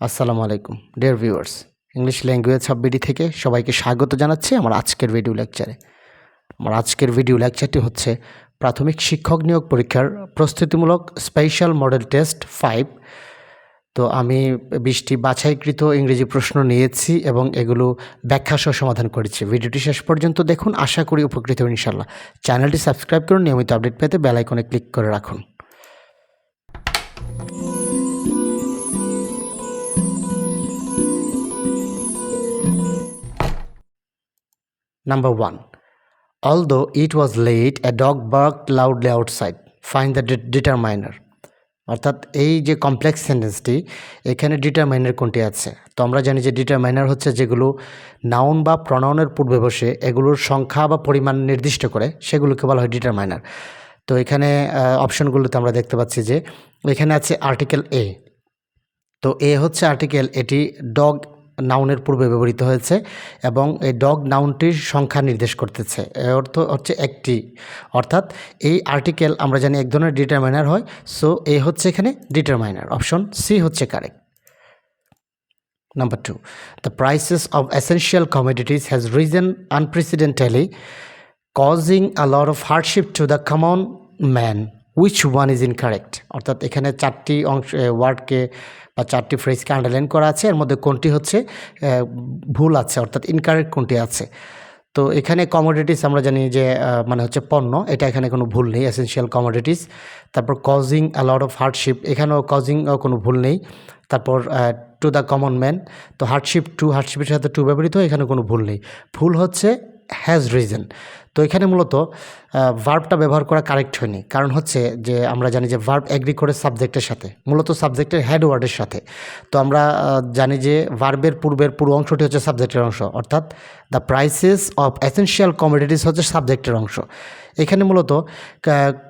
আসসালামু আলাইকুম। Dear viewers English language সাববিডি থেকে সবাইকে স্বাগত জানাচ্ছি আমার আজকের ভিডিও লেকচারে আমার আজকের ভিডিও লেকচারটি হচ্ছে প্রাথমিক শিক্ষক নিয়োগ পরীক্ষার প্রস্তুতিমূলক স্পেশাল মডেল টেস্ট ফাইভ তো আমি বিশটি বাছাইকৃত ইংরেজি প্রশ্ন নিয়েছি এবং এগুলো ব্যাখ্যা সহ সমাধান করেছি। ভিডিওটি শেষ পর্যন্ত দেখুন। আশা করি উপকৃত ইনশাল্লাহ চ্যানেলটি সাবস্ক্রাইব করুন। নিয়মিত আপডেট পেতে বেল আইকনে ক্লিক করে রাখুন। Number 1. Although it was late, a dog barked loudly outside. Find the de- determiner. অর্থাৎ এই যে কমপ্লেক্স সেন্টেন্সটি এখানে ডিটারমাইনার কোনটি আছে তো আমরা জানি যে ডিটারমাইনার হচ্ছে যেগুলো নাউন বা প্রনাউনের পূর্বে বসে এগুলোর সংখ্যা বা পরিমাণ নির্দিষ্ট করে সেগুলোকে বলা হয় ডিটারমাইনার তো এখানে অপশনগুলোতে আমরা দেখতে পাচ্ছি যে এখানে আছে আর্টিকেল এ তো এ হচ্ছে আর্টিকেল এটি ডগ নাউনের পূর্বে ব্যবহৃত হয়েছে এবং এই ডগ নাউনটির সংখ্যা নির্দেশ করতেছে। এর অর্থ হচ্ছে একটি। অর্থাৎ এই আর্টিকেল আমরা জানি এক ধরনের ডিটারমাইনার হয় সো এ হচ্ছে এখানে ডিটারমাইনার। অপশন সি হচ্ছে correct. Number two, the prices of essential commodities has risen unprecedentedly, causing a lot of hardship to the common man. Which one is incorrect? অর্থাৎ এখানে চারটি অংশ ওয়ার্ডকে বা চারটি ফ্রেজকে আন্ডারলাইন করা আছে, এর মধ্যে কোনটি হচ্ছে ভুল আছে, অর্থাৎ ইনকারেক্ট কোনটি আছে। তো এখানে কমোডিটিস আমরা জানি যে মানে হচ্ছে পণ্য, এটা এখানে কোনো ভুল নেই এসেনশিয়াল কমোডিটিস তারপর কজিং লট অফ হার্ডশিপ এখানেও কজিং কোনো ভুল নেই। তারপর টু দ্য কমন ম্যান তো হার্ডশিপ টু হার্ডশিপের সাথে টু ব্যবহৃত এখানে কোনো ভুল নেই। ভুল হচ্ছে হ্যাজ রিজন তো এখানে মূলত ভার্বটা ব্যবহার করা কারেক্ট হয়নি। কারণ হচ্ছে যে আমরা জানি যে ভার্ব এগ্রি করে সাবজেক্টের সাথে, মূলত সাবজেক্টের হেড ওয়ার্ডের সাথে। তো আমরা জানি যে ভার্বের পূর্বের পুরো অংশটি হচ্ছে সাবজেক্টের অংশ, অর্থাৎ the prices of essential commodities হচ্ছে সাবজেক্টের অংশ। এখানে মূলত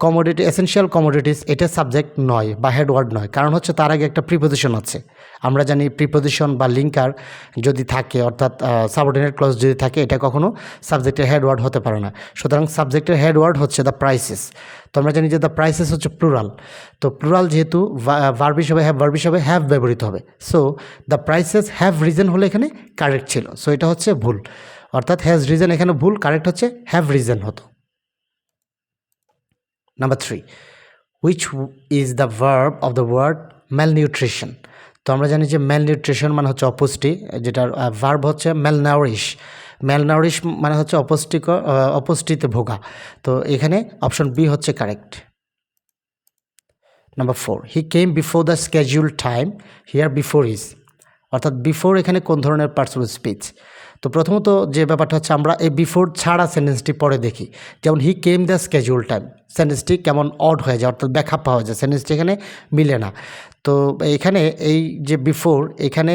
কমোডিটি এসেনশিয়াল কমোডিটিস এটা সাবজেক্ট নয় বা হেড ওয়ার্ড নয়, কারণ হচ্ছে তার আগে একটা প্রিপোজিশন আছে। আমরা জানি প্রিপোজিশন বা লিঙ্কার যদি থাকে, অর্থাৎ সাবঅর্ডিনেট ক্লজ যদি থাকে, এটা কখনো সাবজেক্টের হেড ওয়ার্ড হতে পারে না। সুতরাং সাবজেক্টের হেড ওয়ার্ড হচ্ছে দ্য প্রাইসেস তো আমরা জানি যে দ্য প্রাইসেস হচ্ছে প্লুরাল তো প্লুরাল যেহেতু ভার্ব হিসাবে হ্যাভ ভার্ব হিসাবে হ্যাভ ব্যবহৃত হবে। So the prices have risen হলে এখানে কারেক্ট ছিল। সো এটা হচ্ছে ভুল। অর্থাৎ হ্যাজ রিজন এখানে ভুল কারেক্ট হচ্ছে হ্যাভ রিজন হতো। Number three which is the verb of the word malnutrition তো আমরা জানি যে ম্যালনিউট্রিশন মানে হচ্ছে অপুষ্টি, যেটার ভার্ব হচ্ছে ম্যালনাউরিশ ম্যালনাউরিশ মানে হচ্ছে অপুষ্টিকর আহ, অপুষ্টিতে ভোগা। তো এখানে অপশন বি হচ্ছে correct number four he came before the schedule time here before is অর্থাৎ বিফোর এখানে কোন ধরনের পার্সোনাল স্পিচ তো প্রথমত যে ব্যাপারটা হচ্ছে আমরা এই বিফোর ছাড়া সেন্টেন্সটি পরে দেখি। যেমন he came the schedule time সেন্টেন্সটি কেমন অড হয়ে যায় অর্থাৎ ব্যাখ্যা পাওয়া যায় সেন্টেন্সটি এখানে মিলে না। তো এখানে এই যে বিফোর এখানে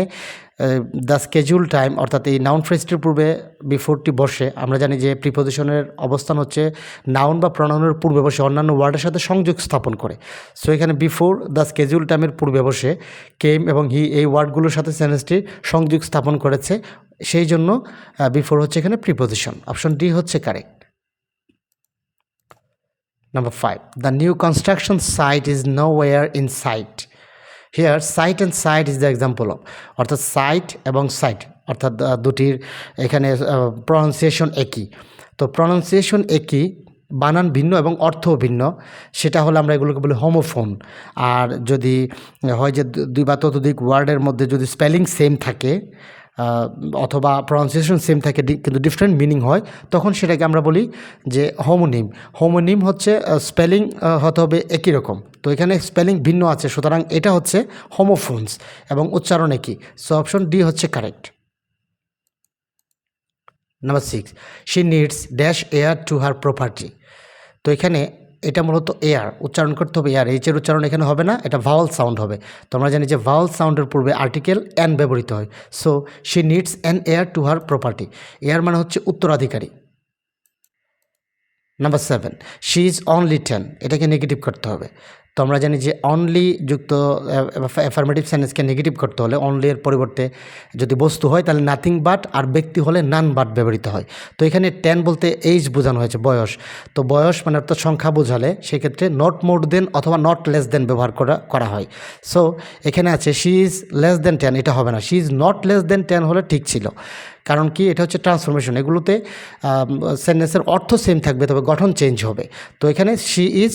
দ্য স্কেজুল টাইম অর্থাৎ এই নাউন ফ্রেজটির পূর্বে বিফোরটি বসে আমরা জানি যে প্রিপোজিশনের অবস্থান হচ্ছে নাউন বা প্রনাউনের পূর্বে বসে অন্যান্য ওয়ার্ডের সাথে সংযোগ স্থাপন করে। সো এখানে বিফোর দ্য স্কেজুল টাইমের পূর্বে বসে কেম এবং হি এই ওয়ার্ডগুলোর সাথে সেন্টেন্সটি সংযোগ স্থাপন করেছে সেই জন্য বিফোর হচ্ছে এখানে প্রিপোজিশন অপশন ডি হচ্ছে correct Number five, the new construction site is nowhere in sight. Here, sight and site is the example of অর্থাৎ সাইট এবং সাইট অর্থাৎ দুটির এখানে প্রনাউন্সিয়েশন একই। তো প্রনাউন্সিয়েশন একই বানান ভিন্ন এবং অর্থ ভিন্ন। সেটা হলো আমরা এগুলোকে বলি হোমোফোন আর যদি হয় যে দুই বা ততোধিক ওয়ার্ডের মধ্যে যদি স্পেলিং সেম থাকে অথবা প্রনাউন্সিয়েশন সেম থাকে কিন্তু ডিফারেন্ট মিনিং হয়, তখন সেটাকে আমরা বলি যে হোমোনিম হোমোনিম হচ্ছে স্পেলিং হতে হবে একই রকম। তো এখানে স্পেলিং ভিন্ন আছে, সুতরাং এটা হচ্ছে হোমোফোনস এবং উচ্চারণ একই। সো অপশন ডি হচ্ছে correct number six she needs dash heir to her property তো এখানে এটা মূলত এয়ার উচ্চারণ করতে হবে এয়ার এইচের উচ্চারণ এখানে হবে না, এটা ভাওয়াল সাউন্ড হবে। তো আমরা জানি যে ভাওয়াল সাউন্ডের পূর্বে আর্টিকেল অ্যান ব্যবহৃত হয়। So she needs an heir to her property heir মানে হচ্ছে উত্তরাধিকারী। Number seven she is only ten এটাকে নেগেটিভ করতে হবে। তো আমরা জানি যে অনলি যুক্ত অ্যাফার্মেটিভ সেন্টেন্সকে নেগেটিভ করতে হলে অনলি এর পরিবর্তে যদি বস্তু হয় তাহলে নাথিং বাট আর ব্যক্তি হলে নান বাট ব্যবহৃত হয়। তো এখানে টেন বলতে এইজ বোঝানো হয়েছে, বয়স। তো বয়স মানে অর্থাৎ সংখ্যা বোঝালে সেক্ষেত্রে নট মোর দেন অথবা নট লেস দেন ব্যবহার করা করা হয়। সো এখানে আছে she is less than ten এটা হবে না। She is not less than ten হলে ঠিক ছিল। কারণ কি? এটা হচ্ছে ট্রান্সফরমেশন এগুলোতে সেন্টেন্সের অর্থ সেম থাকবে, তবে গঠন চেঞ্জ হবে। তো এখানে she is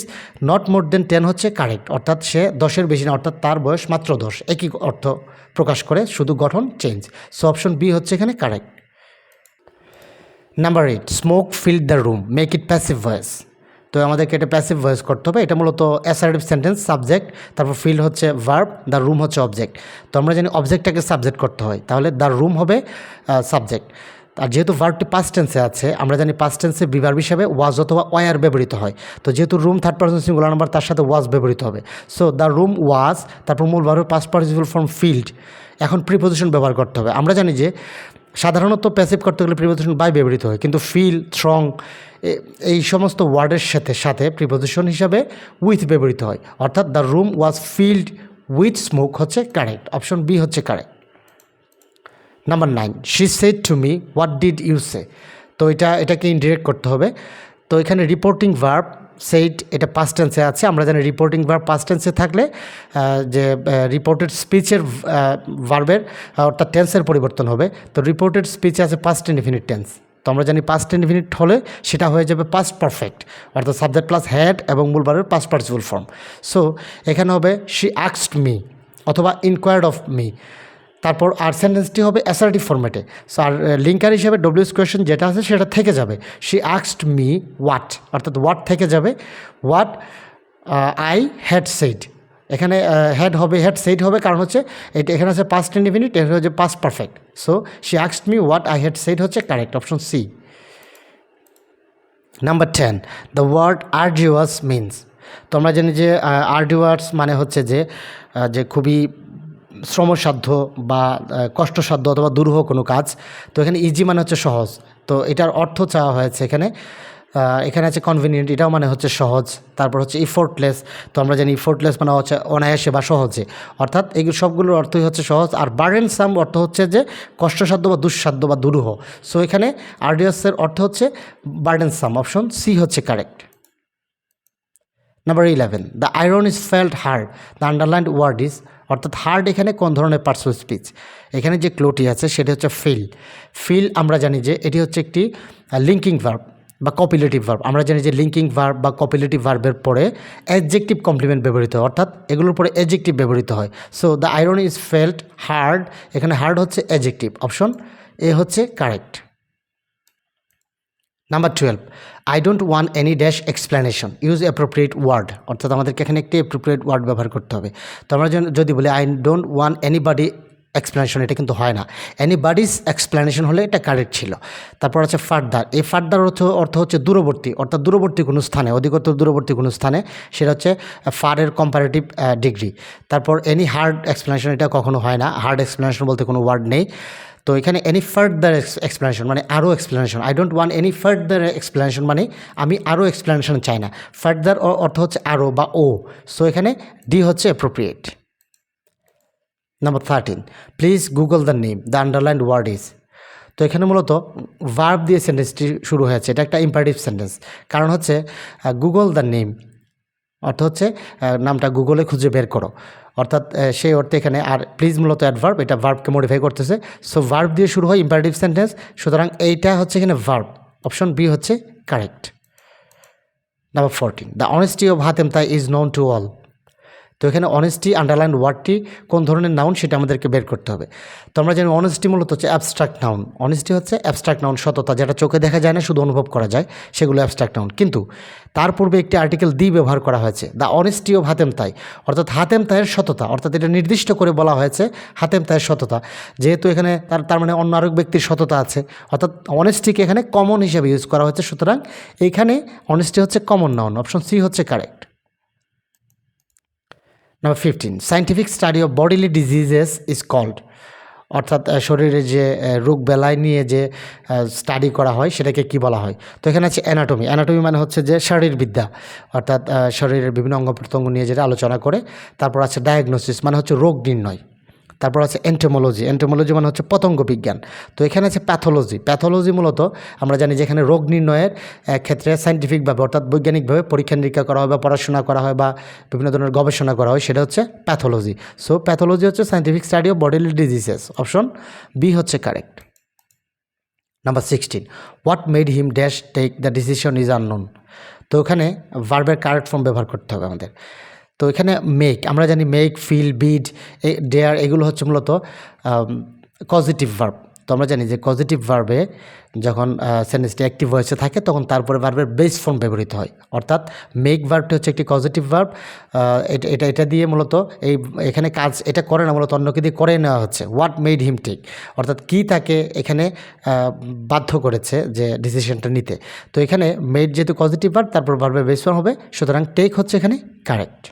not more than ten হচ্ছে কারেক্ট অর্থাৎ সে দশের বেশি না, অর্থাৎ তার বয়স মাত্র দশ। একই অর্থ প্রকাশ করে শুধু গঠন চেঞ্জ সো অপশন বি হচ্ছে এখানে correct number eight smoke fill the room make it passive voice তো আমাদেরকে এটা প্যাসিভ ভয়েস করতে হবে। এটা মূলত অ্যাসার্টিভ সেন্টেন্স সাবজেক্ট তারপর ফিল হচ্ছে ভার্ব দ্য রুম হচ্ছে অবজেক্ট তো আমরা জানি অবজেক্টটাকে সাবজেক্ট করতে হয়। তাহলে দ্য রুম হবে সাবজেক্ট আর যেহেতু ভার্বটি পাস্ট টেন্সে আছে, আমরা জানি পাস্ট টেন্সে বিভার্ব হিসাবে ওয়াজ অথবা ওয়ার ব্যবহৃত হয়। তো যেহেতু room third person singular number তার সাথে ওয়াজ ব্যবহৃত হবে। সো দ্য রুম ওয়াজ তারপর মূল verb past participle form filled এখন প্রিপোজিশন ব্যবহার করতে হবে। আমরা জানি যে সাধারণত প্যাসিভ করতে গেলে প্রিপোজিশন বাই ব্যবহৃত হয়। কিন্তু ফিল স্ট্রং এই সমস্ত ওয়ার্ডের সাথে সাথে প্রিপোজিশন হিসাবে উইথ ব্যবহৃত হয়। অর্থাৎ the room was filled with smoke হচ্ছে কারেক্ট অপশন বি হচ্ছে correct number nine she said to me what did you say তো এটা, এটাকে ইনডিরেক্ট করতে হবে। তো এখানে রিপোর্টিং ভার্ব সেইট এটা পাস্ট টেন্সে আছে, আমরা জানি রিপোর্টিং ভার্ব পাস্ট টেন্সে থাকলে যে রিপোর্টেড স্পিচের ভার্বের অর্থাৎ টেন্সের পরিবর্তন হবে। তো রিপোর্টেড স্পিচে আছে পাস্ট ইনডিফিনিট টেন্স তো আমরা জানি পাস্ট ইনডিফিনিট হলে সেটা হয়ে যাবে পাস্ট পারফেক্ট অর্থাৎ সাবজেক্ট প্লাস হ্যাড এবং মূল ভার্বের পাস্ট পার্টিসিপাল ফর্ম সো এখানে হবে শি আক্সড মি অথবা ইনকোয়ার্ড অফ মি তারপর আর সেন্টেন্সটি হবে অ্যাসার্টিভ ফর্মেটে সো আর লিঙ্কার হিসেবে ডব্লিউস কোয়েশন যেটা আছে সেটা থেকে যাবে। শি আক্সড মি হোয়াট অর্থাৎ হোয়াট থেকে যাবে। হোয়াট আই হ্যাড সেইড এখানে হেড হবে হেড সেইড হবে, কারণ হচ্ছে এটা, এখানে আছে পাস্ট ইনডিফিনিট এটা হচ্ছে past perfect so she আক্সড me what I had said হচ্ছে correct option C number ten the word arduous means তো আমরা জানি যে আর্ডিওয়ার্স মানে হচ্ছে যে যে খুবই শ্রমসাধ্য বা কষ্টসাধ্য অথবা দুরূহ কোনো কাজ, তো এখানে ইজি মানে হচ্ছে সহজ। তো এটার অর্থ চাওয়া হয়েছে এখানে। এখানে আছে কনভিনিয়েন্ট এটাও মানে হচ্ছে সহজ। তারপর হচ্ছে ইফোর্টলেস তো আমরা জানি ইফোর্টলেস মানে হচ্ছে অনায়াসে বা সহজে। অর্থাৎ এগুলো সবগুলোর অর্থই হচ্ছে সহজ। আর বার্ডেন সাম অর্থ হচ্ছে যে কষ্টসাধ্য বা দুঃসাধ্য বা দুরূহ। সো এখানে আর্ডিয়াসের অর্থ হচ্ছে বার্ডেন সাম অপশন সি হচ্ছে correct number eleven the iron is felt hard the underlined word is অর্থাৎ হার্ড এখানে কোন ধরনের পার্সোনাল স্পিচ এখানে যে ক্লোটি আছে, সেটা হচ্ছে ফিল ফিল আমরা জানি যে এটি হচ্ছে একটি লিঙ্কিং ভার্ব বা কপিলেটিভ ভার্ব আমরা জানি যে লিঙ্কিং ভার্ব বা কপিলেটিভ ভার্বের পরে অ্যাডজেক্টিভ কমপ্লিমেন্ট ব্যবহৃত হয়, অর্থাৎ এগুলোর পরে অ্যাডজেক্টিভ ব্যবহৃত হয়। So the iron is felt hard এখানে হার্ড হচ্ছে অ্যাডজেক্টিভ অপশন এ হচ্ছে correct number twelve I don't want any dash explanation use appropriate word অর্থাৎ আমাদেরকে এখানে একটি অ্যাপ্রোপ্রিয়েট ওয়ার্ড ব্যবহার করতে হবে। তো আমরা যদি বলি I don't want anybody explanation এটা কিন্তু হয় না। এনিবাডিস এক্সপ্লেনেশন হলে এটা কারেক্ট ছিল। তারপর আছে ফার্দার এই ফার্দার অর্থ অর্থ হচ্ছে দূরবর্তী। অর্থাৎ দূরবর্তী কোনো স্থানে, অধিকতর দূরবর্তী কোনো স্থানে, সেটা হচ্ছে ফারের কম্পারেটিভ ডিগ্রি তারপর এনি হার্ড এক্সপ্লেনেশন এটা কখনো হয় না। হার্ড এক্সপ্লেনেশন বলতে কোনো ওয়ার্ড নেই। তো এখানে এনি ফার্দার এক্সপ্লেনেশন মানে আরও explanation I don't want any further explanation মানে আমি আরও এক্সপ্লেনেশন চাই না। ফার্দার অর্থ হচ্ছে আরও বা ও। সো এখানে ডি হচ্ছে appropriate number thirteen please Google the name the underlined word is তো এখানে মূলত ভার্ব দিয়ে সেন্টেন্সটি শুরু হয়েছে। এটা একটা ইম্পারেটিভ সেন্টেন্স কারণ হচ্ছে গুগল দ্য নেম অর্থ হচ্ছে নামটা গুগলে খুঁজে বের করো। অর্থাৎ সেই অর্থে এখানে আর প্লিজ মূলত অ্যাডভার্ব এটা ভার্বকে মডিফাই করতেছে। সো ভার্ব দিয়ে শুরু হয় ইম্পারেটিভ সেন্টেন্স সুতরাং এইটা হচ্ছে এখানে ভার্ব অপশন বি হচ্ছে correct number fourteen the honesty of Hatem Tai is known two all তো এখানে অনেস্টি আন্ডারলাইন ওয়ার্ডটি কোন ধরনের নাউন সেটা আমাদেরকে বের করতে হবে। তো আমরা জানি অনেস্টি মূলত হচ্ছে অ্যাবস্ট্রাক্ট নাউন অনেস্টি হচ্ছে অ্যাবস্ট্রাক্ট নাউন সততা, যেটা চোখে দেখা যায় না, শুধু অনুভব করা যায়, সেগুলো অ্যাবস্ট্রাক্ট নাউন কিন্তু তার পূর্বে একটি আর্টিকেল দি ব্যবহার করা হয়েছে দ্য অনেস্টি অফ হাতেম তাই অর্থাৎ হাতেম তাইয়ের সততা, অর্থাৎ এটা নির্দিষ্ট করে বলা হয়েছে হাতেম তাইয়ের সততা। যেহেতু এখানে তার তার মানে অন্য আরেক ব্যক্তির সততা আছে, অর্থাৎ অনেস্টিকে এখানে কমন হিসেবে ইউজ করা হয়েছে, সুতরাং এইখানে অনেস্টি হচ্ছে কমন নাউন অপশন সি হচ্ছে correct Number 15. Scientific study of bodily diseases is called. অর্থাৎ শরীরে যে রোগ বেলায় নিয়ে যে স্টাডি করা হয়, সেটাকে কি বলা হয়? তো এখানে আছে অ্যানাটমি অ্যানাটমি মানে হচ্ছে যে শারীরবিদ্যা। অর্থাৎ শরীরের বিভিন্ন অঙ্গ প্রত্যঙ্গ নিয়ে যেটা আলোচনা করে, তারপর আছে ডায়াগনোসিস মানে হচ্ছে রোগ নির্ণয়। তারপর আছে এন্টোমোলজি এন্টোমোলজি মানে হচ্ছে পতঙ্গ বিজ্ঞান। তো এখানে আছে প্যাথোলজি প্যাথোলজি মূলত আমরা জানি যে এখানে রোগ নির্ণয়ের ক্ষেত্রে সাইন্টিফিকভাবে অর্থাৎ বৈজ্ঞানিকভাবে পরীক্ষা নিরীক্ষা করা হয় বা পড়াশোনা করা হয় বা বিভিন্ন ধরনের গবেষণা করা হয়, সেটা হচ্ছে প্যাথোলজি সো প্যাথোলজি হচ্ছে scientific study of bodily diseases option B হচ্ছে correct number sixteen what made him dash take the decision is unknown তো ওখানে ভার্বের কারেক্ট ফর্ম ব্যবহার করতে হবে আমাদের। তো এখানে মেক আমরা জানি মেক ফিল বিড ডেয়ার এগুলো হচ্ছে মূলত পজিটিভ ভার্ব তো আমরা জানি যে পজিটিভ ভার্বে যখন সেন্টেন্সটি অ্যাক্টিভ ভয়েসে থাকে, তখন তারপরে ভার্বের বেস ফর্ম ব্যবহৃত হয়। অর্থাৎ মেক ভার্বটি হচ্ছে একটি পজিটিভ ভার্ব এটা এটা এটা দিয়ে মূলত এই, এখানে কাজ, এটা করে না, মূলত অন্যকে দিয়ে করে নেওয়া হচ্ছে। হোয়াট মেড হিম টেক অর্থাৎ কি তাকে এখানে বাধ্য করেছে যে ডিসিশনটা নিতে। তো এখানে মেড যেহেতু পজিটিভ ভার্ব তারপর ভার্বের বেস ফর্ম হবে, সুতরাং টেক হচ্ছে এখানে correct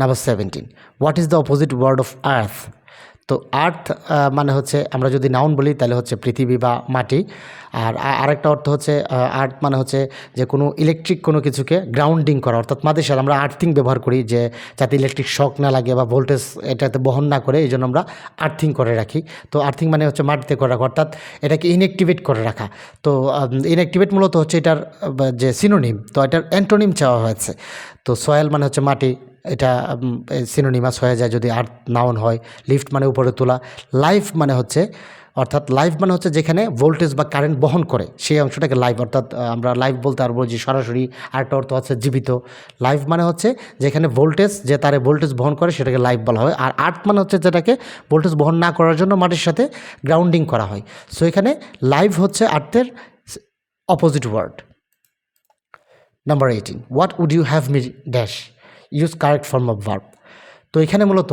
number seventeen what is the opposite word of earth তো আর্থ মানে হচ্ছে আমরা যদি নাউন বলি, তাহলে হচ্ছে পৃথিবী বা মাটি। আর আরেকটা অর্থ হচ্ছে আর্থ মানে হচ্ছে যে কোনো ইলেকট্রিক কোনো কিছুকে গ্রাউন্ডিং করা। অর্থাৎ মাদেশাল আমরা আর্থিং ব্যবহার করি, যে যাতে ইলেকট্রিক শক না লাগে বা ভোল্টেজ এটাতে বহন না করে, এই জন্য আমরা আর্থিং করে রাখি। তো আর্থিং মানে হচ্ছে মাটিতে করে রাখা, অর্থাৎ এটাকে ইনঅ্যাক্টিভেট করে রাখা। তো ইনঅ্যাক্টিভেট মূলত হচ্ছে এটার যে সিনোনিম তো এটার অ্যান্টোনিম চাওয়া হয়েছে। তো সয়েল মানে হচ্ছে মাটি এটা সিনোনিমাস হয়ে যায় যদি আর্থ নাউন হয়। লিফট মানে উপরে তোলা। লাইফ মানে হচ্ছে, অর্থাৎ লাইফ মানে হচ্ছে যেখানে ভোল্টেজ বা কারেন্ট বহন করে। সেই অংশটাকে লাইভ অর্থাৎ আমরা লাইভ বলতে পারব যে সরাসরি আরেকটা অর্থ হচ্ছে জীবিত। লাইভ মানে হচ্ছে যেখানে ভোল্টেজ যে তারে ভোল্টেজ বহন করে সেটাকে লাইভ বলা হয়। আর আর্থ মানে হচ্ছে যেটাকে ভোল্টেজ বহন না করার জন্য মাটির সাথে গ্রাউন্ডিং করা হয়। সো এখানে লাইভ হচ্ছে আর্থের opposite word number eighteen what would you have me dash use correct form of verb তো এখানে মূলত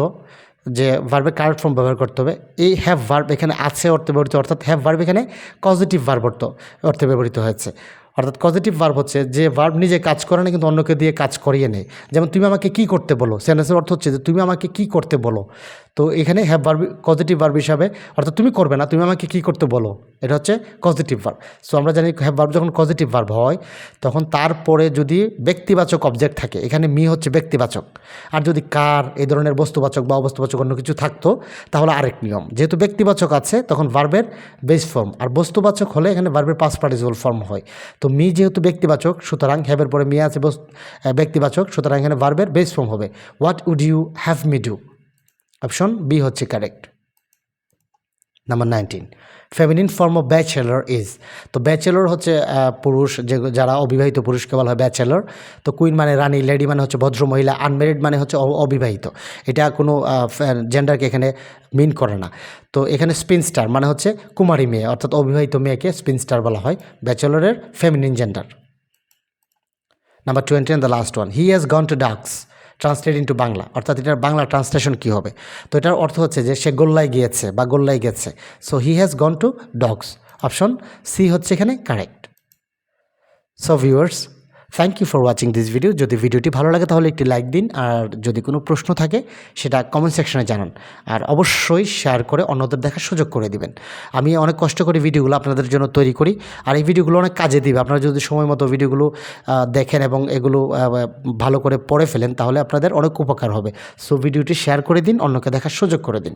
যে ভার্বের কারেক্ট ফর্ম ব্যবহার করতে হবে, এই হ্যাভ ভার্ব এখানে আছে অর্থে ব্যবহৃত, অর্থাৎ হ্যাভ ভার্ব এখানে পজিটিভ ভার্ব অর্থ অর্থে ব্যবহৃত হয়েছে। অর্থাৎ পজিটিভ ভার্ব হচ্ছে যে ভার্ব নিজে কাজ করে না, কিন্তু অন্যকে দিয়ে কাজ করিয়ে নেয়। যেমন তুমি আমাকে কি করতে বলো? সেন্টেন্সের অর্থ হচ্ছে যে তুমি আমাকে কি করতে বলো? তো এখানে হ্যাভ ভার্ব পজিটিভ ভার্ব হিসাবে, অর্থাৎ তুমি করবে না, তুমি আমাকে কি করতে বলো? এটা হচ্ছে পজিটিভ ভার্ব সো আমরা জানি হ্যাভ ভার্ব যখন পজিটিভ ভার্ব হয়, তখন তারপরে যদি ব্যক্তিবাচক অবজেক্ট থাকে, এখানে মি হচ্ছে ব্যক্তিবাচক। আর যদি কার, এই ধরনের বস্তুবাচক বা অবস্তুবাচক অন্য কিছু থাকতো, তাহলে আরেক নিয়ম। যেহেতু ব্যক্তিবাচক আছে, তখন ভার্বের বেস ফর্ম আর বস্তুবাচক হলে এখানে ভার্বের পাস পার্টিসিপল ফর্ম হয়। তো মি যেহেতু ব্যক্তিবাচক, সুতরাং হ্যাভের পরে মি আছে ব্যক্তিবাচক, সুতরাং এখানে ভার্বের বেস ফর্ম হবে। What would you have me do option B হচ্ছে correct number nineteen feminine form of bachelor is তো ব্যাচেলর হচ্ছে পুরুষ যে যারা অবিবাহিত পুরুষকে বলা হয় ব্যাচেলর তো কুইন মানে রানী লেডি মানে হচ্ছে ভদ্র মহিলা আনমেরিড মানে হচ্ছে অবিবাহিত। এটা কোনো জেন্ডারকে এখানে মিন করে না। তো এখানে স্পিনস্টার মানে হচ্ছে কুমারী মেয়ে, অর্থাৎ অবিবাহিত মেয়েকে স্পিনস্টার বলা হয় ব্যাচেলরের feminine gender number twenty and the last one he has gone to dogs translate into Bangla. অর্থাৎ এটার বাংলা ট্রান্সলেশন কী হবে? তো এটার অর্থ হচ্ছে যে সে গোল্লায় গিয়েছে বা গোল্লায় গেছে। So he has gone to dogs option C হচ্ছে এখানে correct so viewers thank you for watching this video যদি ভিডিওটি ভালো লাগে তাহলে একটি লাইক দিন, আর যদি কোনো প্রশ্ন থাকে, সেটা কমেন্ট সেকশনে জানান। আর অবশ্যই শেয়ার করে অন্যদের দেখার সুযোগ করে দিবেন। আমি অনেক কষ্ট করে ভিডিওগুলো আপনাদের জন্য তৈরি করি, আর এই ভিডিওগুলো অনেক কাজে দিবে। আপনারা যদি সময় মতো ভিডিওগুলো দেখেন এবং এগুলো ভালো করে পড়ে ফেলেন, তাহলে আপনাদের অনেক উপকার হবে। সো ভিডিওটি শেয়ার করে দিন, অন্যকে দেখার সুযোগ করে দিন।